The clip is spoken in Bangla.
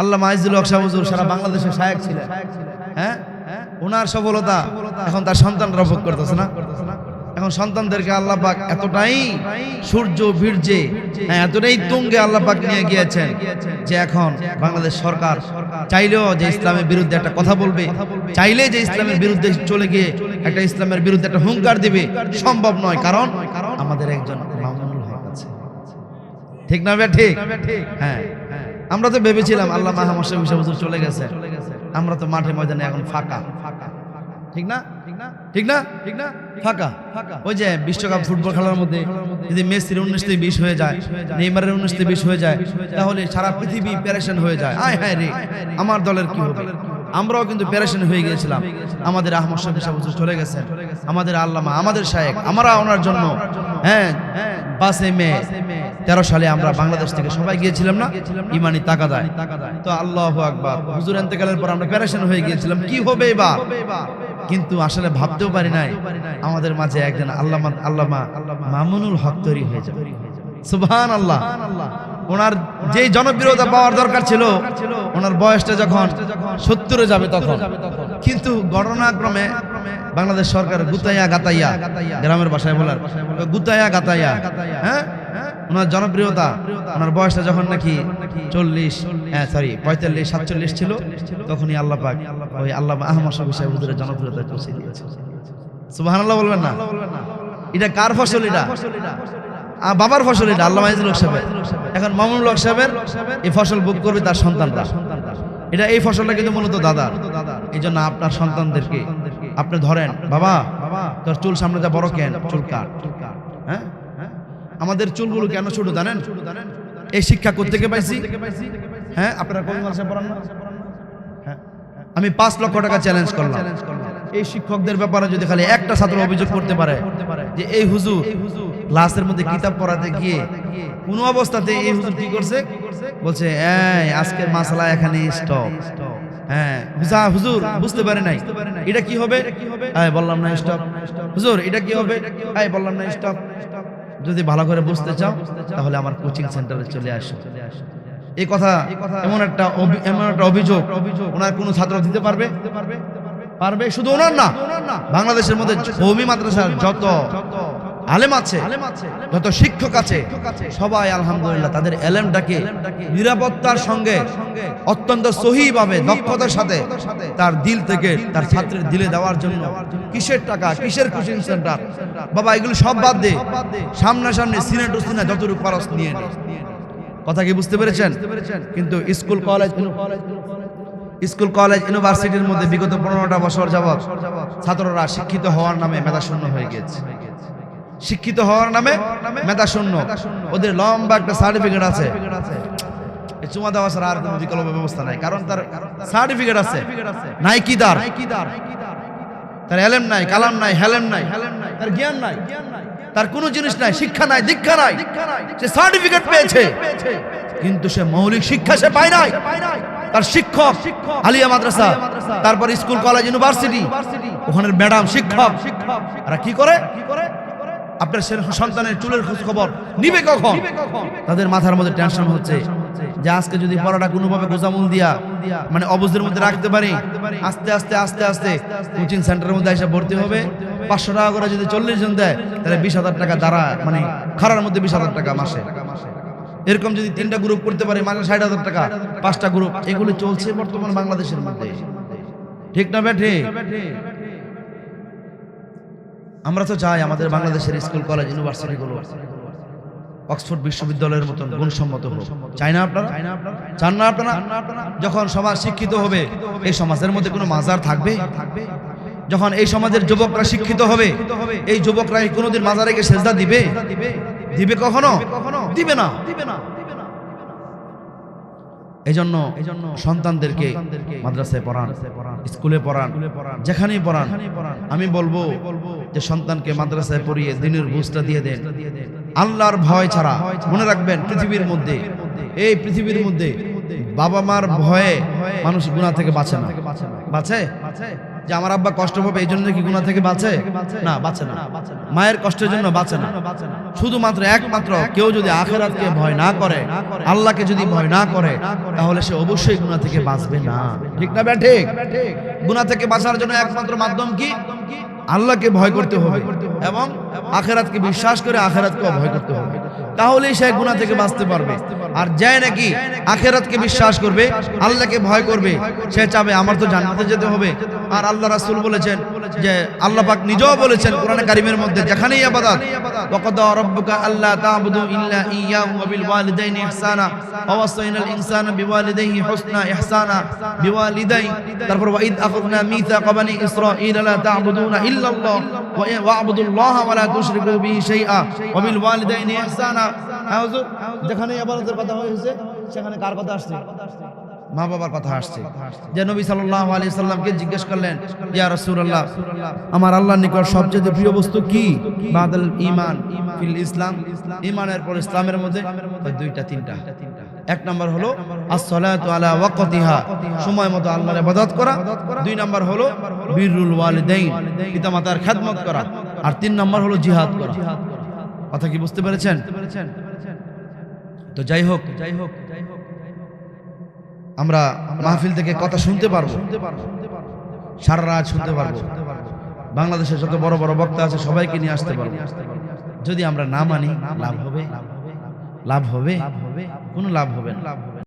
আল্লাহ মাইজুল হক সারা বাংলাদেশের শায়েক ছিলেন। হ্যাঁ? ওনার সফলতা এখন তার সন্তানরা ভোগ করতেছে না। এখন সন্তানদেরকে আল্লাহ পাক এতটাই সূর্য বীর্যে হ্যাঁ এতটাই তুঙ্গে আল্লাহ পাক নিয়ে গিয়েছেন যে এখন বাংলাদেশ সরকার চাইলেও যে ইসলামের বিরুদ্ধে একটা কথা বলবে চাইলে যে ইসলামের বিরুদ্ধে চলে গিয়ে একটা ইসলামের বিরুদ্ধে একটা হুঙ্কার দিবে সম্ভব নয়। কারণ আমাদের একজন মামুনুল হক আছে। ঠিক না ভাই ঠিক। হ্যাঁ। আমরা তো ভেবেছিলাম আল্লাহ মাহমদ হুজুর চলে গেছে। আমরা তো মাঠে ময়দানে এখন ফাঁকা। ঠিক না? ঠিক না? ঠিক না? ফাঁকা। ওই যে বিশ্বকাপ ফুটবল খেলার মধ্যে যদি মেসির উনিশ থেকে বিশ হয়ে যায় নেইমারের উনিশ থেকে বিশ হয়ে যায় তাহলে সারা পৃথিবী প্যারেশন হয়ে যায়। আয় হায় রে আমার দলের কি হবে? আমরাও কিন্তু প্যারেশন হয়ে গিয়েছিলাম আমাদের আহমদ শাহ হুজুর চলে গেছেন। আমাদের আল্লামা আমাদের শায়েক আমরা ওনার জন্য হ্যাঁ পাঁচে মে। তেরো সালে আমরা বাংলাদেশ থেকে সবাই গিয়েছিলাম না? ইমানি তাকাদায়। তো আল্লাহ আকবার। হুজুর এন্তেকালের পর আমরা প্যারেশন হয়ে গিয়েছিলাম। কি হবে এবার? কিন্তু আসলে ভাবতেও পারি নাই। আমাদের মাঝে একজন আল্লামা আল্লামা মামুনুল হক তৈরি হয়ে যাবে। সুবহান আল্লাহ ওনার যেই জনপ্রিয়তা পাওয়ার দরকার ছিল, ওনার বয়সটা যখন সত্তরে যাবে তখন। কিন্তু ঘটনাক্রমে বাংলাদেশ সরকার গুতাইয়া গাতাইয়া, গ্রামের ভাষায় বলার, গুতাইয়া গাতাইয়া হ্যাঁ? ওনার জনপ্রিয়তা, ওনার বয়সটা যখন নাকি চল্লিশ হ্যাঁ সরি পঁয়তাল্লিশ, সাতচল্লিশ ছিল, তখনই আল্লাহ পাক ওই আল্লাহ আহমদ শফি সাহেব হুজুরের জনপ্রিয়তা পৌঁছে দিয়েছে। সুবাহ বলবেন না? এটা কার ফসল এটা? বাবার ফসল এটা আল্লাহ হক সাহেবের। এখন মামুনুল হক সাহেবের এই ফসল ভোগ করবে তার সন্তানরা। এটা এই ফসলটা কিন্তু মূলত দাদার। এই জন্য আপনার সন্তানদেরকে আপনি ধরেন, বাবা, তোর চুল সামনে যা বড় কেন? চুল কাট। হ্যাঁ? আমাদের চুলগুলো কেন ছোট জানেন? এই শিক্ষা কোথেকে পাইছি? হ্যাঁ আপনারা কোন মাসে পড়ান না? হ্যাঁ। আমি পাঁচ লক্ষ টাকা চ্যালেঞ্জ করলাম। এই শিক্ষকদের ব্যাপারে যদি খালি একটা ছাত্র অভিযোগ করতে পারে যে এই হুজুর ক্লাসের মধ্যে কিতাব পড়াতে গিয়ে কোন অবস্থাতে এই হুজুর কি করছে? বলছে এই আজকের মাসালা এখানে স্টপ হ্যাঁ হুজা হুজুর বুঝতে পারে নাই। এটা কি হবে? বললাম না স্টপ হুজুর এটা কি হবে? বললাম না স্টপ যদি ভালো করে বুঝতে চাও, তাহলে আমার কোচিং সেন্টারে চলে আসো। এই কথা এমন একটা এমন একটা অভিযোগ ওনার কোনো ছাত্র দিতে পারবে? পারবে? শুধু ওনার না, বাংলাদেশের মধ্যে ভূমি মাদ্রাসার যত আলেম আছে যত শিক্ষক আছে সবাই আলহামদুলিল্লাহ তাদের এলেমটাকে নিরাপত্তার সঙ্গে অত্যন্ত সহিভাবে দক্ষতার সাথে তার দিল থেকে তার ছাত্রের দিলে দেওয়ার জন্য কিসের টাকা? কিসের কোচিং সেন্টার বাবা এগুলো সব বাদ দে। সামনাসামনি সিনেট সিনা যতটুকু খরচ নিয়ে নে। কথা কি বুঝতে পেরেছেন? কিন্তু স্কুল কলেজ স্কুল কলেজ ইউনিভার্সিটির মধ্যে বিগত পনেরোটা বছর যাবৎ ছাত্ররা শিক্ষিত হওয়ার নামে মেধাশূন্য হয়ে গেছে শিক্ষিত হওয়ার নামে মেধাশূন্য ওদের লম্বা একটা সার্টিফিকেট আছে। চুমা দেওয়া ছাড়া আর কোনো বিকল্প ব্যবস্থা নাই। কারণ তার সার্টিফিকেট আছে। নাই কি তার এলেম নাই কালাম নাই হেলেম নাই তার জ্ঞান নাই তার কোনো জিনিস নাই শিক্ষা নাই দীক্ষা নাই। সে সার্টিফিকেট পেয়েছে। কিন্তু সে মৌলিক শিক্ষা সে পায় নাই। তার শিক্ষক আলিয়া মাদ্রাসা তারপর স্কুল কলেজ ইউনিভার্সিটি ওখানের ম্যাডাম শিক্ষক এরা কি করে? আপনার সন্তানের চুলের খোঁজ খবর নিবে কখন? তাদের মাথার মধ্যে টেনশন হচ্ছে যে আজকে যদি পড়াটা কোনোভাবে গোজামুল দিয়া মানে অবুজের মধ্যে রাখতে পারি আস্তে আস্তে আস্তে আস্তে কোচিং সেন্টারের মধ্যে এসে ভর্তি হবে। পাঁচশো টাকা করে যদি চল্লিশ জন দেয় তাহলে বিশ হাজার টাকা দ্বারা মানে খারার মধ্যে বিশ হাজার টাকা মাসে। এরকম যদি তিনটা গ্রুপ করতে পারে মাসে ষাট হাজার টাকা পাঁচটা গ্রুপ এগুলো চলছে বর্তমান বাংলাদেশের মধ্যে। ঠিক না ব্যাঠে আমরা তো চাই আমাদের বাংলাদেশের স্কুল, কলেজ ইউনিভার্সিটিগুলো অক্সফোর্ড বিশ্ববিদ্যালয়ের মতন গুণসম্মত হোক। চাই না আপনারা? চান না আপনারা? যখন সমাজ শিক্ষিত হবে, এই সমাজের মধ্যে কোনো মাজার থাকবে? যখন এই সমাজের যুবকরা শিক্ষিত হবে, এই যুবকরা কোনোদিন মাজারে গিয়ে সেজদা দিবে? দিবে কখনো? কখনো দিবে না। এই জন্য সন্তানদেরকে মাদ্রাসায় পড়ান স্কুলে পড়ান যেখানেই পড়ান আমি বলব যে সন্তানকে মাদ্রাসায় পড়িয়ে দিনের বুঝটা দিয়ে দেন। আল্লাহর ভয় ছাড়া মনে রাখবেন পৃথিবীর মধ্যে। এই পৃথিবীর মধ্যে বাবা মার ভয়ে মানুষ গুণা থেকে বাঁচে না। বাঁচে। যে আমার আব্বা কষ্ট পাবে এই জন্য কি গুণা থেকে বাঁচে? না বাঁচে না। মায়ের কষ্টের জন্য বাঁচে না। শুধুমাত্র একমাত্র কেউ যদি আখেরাতকে ভয় না করে, আল্লাহকে যদি ভয় না করে, তাহলে সে অবশ্যই গুণা থেকে বাঁচবে না। ঠিক না ব্যাঠিক গুণা থেকে বাঁচার জন্য একমাত্র মাধ্যম কি? আল্লাহকে ভয় করতে হবে এবং আখেরাতকে বিশ্বাস করে আখেরাতকে ভয় করতে হবে। তাহলেই সে গুণা থেকে বাঁচতে পারবে। আর যায় নাকি আখেরাতকে বিশ্বাস করবে আল্লাহকে ভয় করবে সে চাবে আমার তো জান্নাতে যেতে হবে। আর আল্লাহ রাসুল বলেছেন যে আল্লাহ পাক নিজেও বলেছেন কোরআনে কারিমের মধ্যে যেখানেই ইবাদত ওয়াকাদা রাব্বুকা আল্লা তা'বুদু ইল্লা ইয়্যাহু ওয়া বিল ওয়ালিদাইনি ইহসানা ওয়া ওয়াসাইনাল ইনসানা বিওয়ালিদাইহি হুসনা ইহসানা বিওয়ালিদাই তারপর ওয়া ইদ আখাযনা মিসাকা বানি ইসরাঈল লা তা'বুদুনা ইল্লাল্লাহ ওয়া ওয়া'বুদুল্লাহ ওয়া লা তুশরিকু বিহি শাইআ ওয়া বিল ওয়ালিদাইনি ইহসানা। হুজুর যেখানে ইবাদতের কথা হয়েছে সেখানে কার কথা আসছে? মা বাবার কথা আসছে। যে নবী সাল্লাল্লাহু আলাইহি সাল্লামকে জিজ্ঞেস করলেন ইয়া রাসূলুল্লাহ আমার আল্লাহর নিকট সবচেয়ে প্রিয় বস্তু কি? বাদাল ঈমান ফিল ইসলাম। ঈমানের পর ইসলামের মধ্যে দুইটা তিনটা। এক নাম্বার হলো as-সালাতু আলা ওয়াক্তিহা। সময় মতো আল্লাহর ইবাদত করা। দুই নম্বর হলো বিররুল ওয়ালিদাইন। পিতামাতার খেদমত করা। আর তিন নম্বর হলো জিহাদ করা। কথা কি বুঝতে পেরেছেন? তো যাই হোক যাই হোক যাই হোক। আমরা মাহফিল থেকে কথা শুনতে পারব। সারা রাত শুনতে পারব। বাংলাদেশের যত বড় বড় বক্তা আছে, সবাইকে নিয়ে আসতে পারব। যদি আমরা না মানি, লাভ হবে? লাভ হবে। কোনো লাভ হবে না।